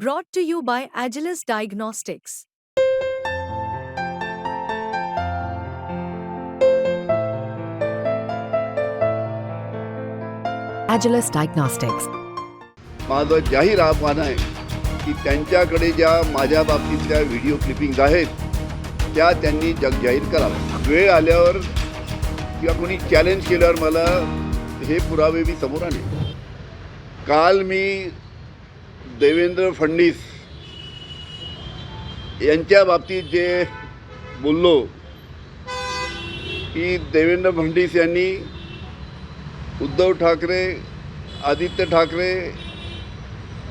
Brought to you by Agilus Diagnostics. Agilus Diagnostics. माझं जाहीर आव्हान आहे की त्यांच्याकडे ज्या माझ्या बाबतीतल्या व्हिडिओ क्लिपिंग आहेत त्या त्यांनी जग जाहीर कराव्या वेळ आल्यावर किंवा कोणी चॅलेंज केल्यावर मला हे पुरावे मी समोर आणले काल मी देवेंद्र फडणीस यांच्या बाबतीत जे बोललो की देवेंद्र फडणीस यांनी उद्धव ठाकरे आदित्य ठाकरे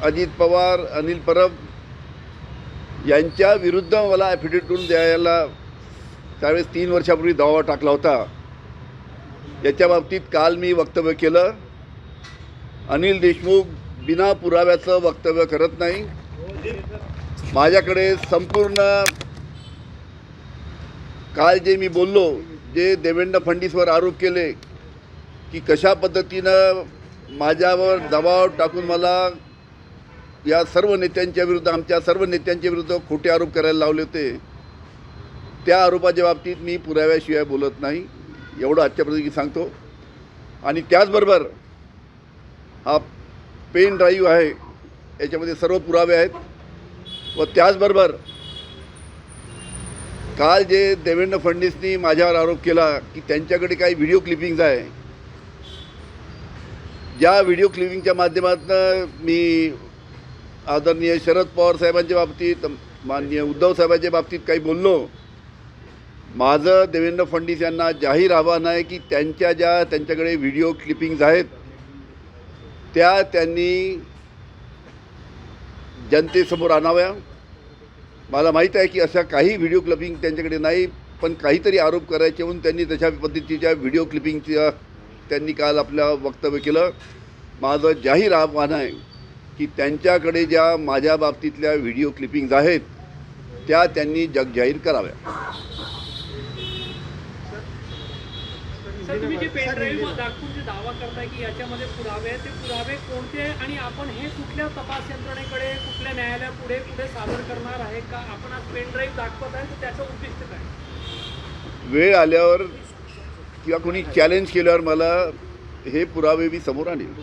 अजित पवार अनिल परब यांच्या विरुद्ध मला ॲफिडेविट द्यायला त्यावेळेस तीन वर्षापूर्वी दावा टाकला होता. याच्या बाबतीत काल मी वक्तव्य केलं. अनिल देशमुख बिना पुराव्याचं वक्तव्य करत नाही. माझ्याकडे संपूर्ण काल जे मी बोललो जे देवेंद्र फडणीसवर आरोप केले की कशा पद्धतीनं माझ्यावर दबाव टाकून मला या सर्व नेत्यांच्या विरुद्ध आमच्या सर्व नेत्यांच्या विरुद्ध खोटे आरोप करायला लावले होते त्या आरोपाच्या बाबतीत मी पुराव्याशिवाय बोलत नाही. एवढं आजच्यापर्यंत सांगतो. आणि त्याचबरोबर हा पेन ड्राईव्ह आहे याच्यामध्ये सर्व पुरावे आहेत. व त्याचबरोबर काल जे देवेंद्र फडणवीसनी माझ्यावर आरोप केला की त्यांच्याकडे काही व्हिडिओ क्लिपिंग्ज आहे. ज्या व्हिडिओ क्लिपिंगच्या माध्यमातून मी आदरणीय शरद पवार साहेबांच्या बाबतीत माननीय उद्धव साहेबांच्या बाबतीत काही बोललो. माझं देवेंद्र फडणवीस यांना जाहीर आव्हान आहे की त्यांच्या ज्या त्यांच्याकडे व्हिडिओ क्लिपिंग्ज आहेत त्या त्यांनी जनतेसमोर आणाव्या. मला माहीत आहे की अशा काही व्हिडिओ क्लिपिंग त्यांच्याकडे नाही पण काहीतरी आरोप करायचे म्हणून त्यांनी तशा पद्धतीच्या व्हिडिओ क्लिपिंगच्या त्यांनी काल आपलं वक्तव्य केलं. माझं जाहीर आव्हान आहे की त्यांच्याकडे ज्या माझ्या बाबतीतल्या व्हिडिओ क्लिपिंग्ज आहेत त्या त्यांनी जगजाहीर कराव्या. सर तुम्ही जे पेनड्राईव्ह दाखवून जे दावा करताय की याच्यामध्ये पुरावे आहेत ते पुरावे कोणते आणि आपण हे कुठल्या तपास यंत्रणेकडे कुठल्या न्यायालयापुढे पुढे सादर करणार आहे का? आपण आज पेनड्राईव्ह दाखवत आहे तर त्याचं उद्दिष्ट काय? वेळ आल्यावर किंवा कोणी चॅलेंज केल्यावर मला हे पुरावे मी समोर आणेल